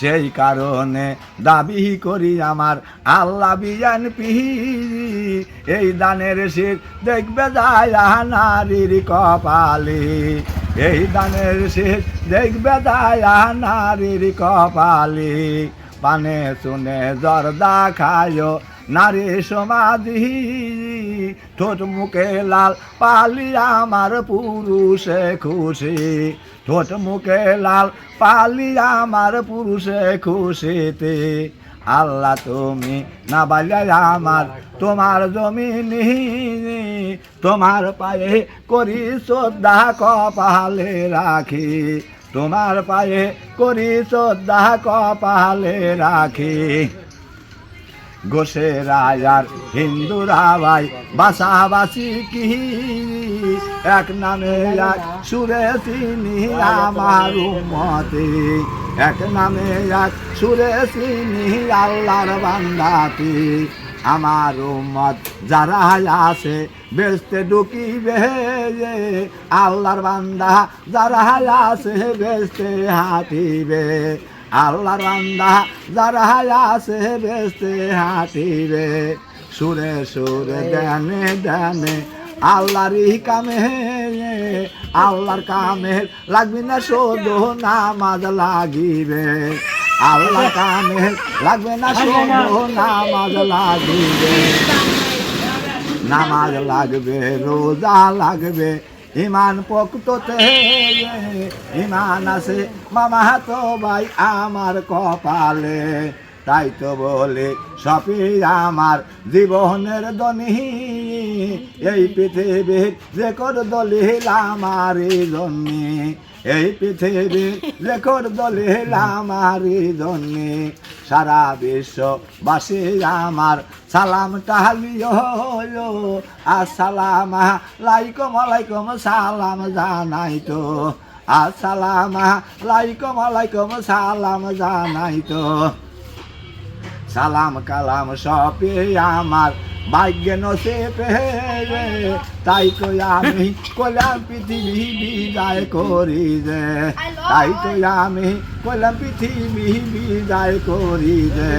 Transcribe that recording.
সেই কারণে দাবি করি আমার আল্লাহ বিজান পিহি। এই দানের শিখ দেখবে যায় নারীর কপালে। এই দানের শিখ দেখবে যায় নারীর কপালে। পানে শুনে জর্দা খায় নারী সমাধি। ঠোঁট মুখে লাল পালি আমার পুরুষে খুশি। ঠোঁট মুখে লাল পালি আমার পুরুষে খুশিতে। আল্লাহ তুমি না বাজায় আমার, তোমার জমিনি তোমার পায়ে করি শ্রদ্ধা কপালে রাখি। তোমার পায়ে করি শ্রদ্ধা কপালে রাখি। গোসে রায়ার হিন্দুরা ভাই বাসাবাসি কি? এক নামে এক সুরে চিনি আমার মতে এক নামে এক সুরে চিনি আল্লাহর বান্দাতি। আমার উম্মত যারা আছে বেসতে ঢুকিবে আল্লাহর বান্দা যারা আছে বেসতে হাঁটিবে। আল্লাহর বান্দা যারা আছে বেসতে হাঁটিবে। সুরে সুরে দেনে দেনে আল্লাহরই কামে আল্লাহর কামে লাগবি না শোধ নামাজ লাগিবে। আল্লাহ কামে লাগবে না শোধ নামাজ লাগিবে। নামাজ লাগবে, রোজা লাগবে ইমান পক্ততে ইমান আছে, মামা তো ভাই আমার কপালে। তাই তো বলে সপি আমার জীবনের দনি এই পৃথিবীর রেকর্ড দলিল আমার জন্যে। এই পৃথিবীর রেকর্ড দলিল আমার জন্যে। সারা বিশ্ববাসী আমার সালাম টাহালিও আসসালাম লাইকম আলাইকুম সালাম জানাই তো আসসালাম লাইকম আলাইকুম সালাম জানাই তো সালাম কালাম সপে আমার ভাগ্য পেয়ে তাই তো আমি কলাম পৃথিবী বিদায় করি যে তাই তো আমি কলাম পৃথিবী বিদায় করি যে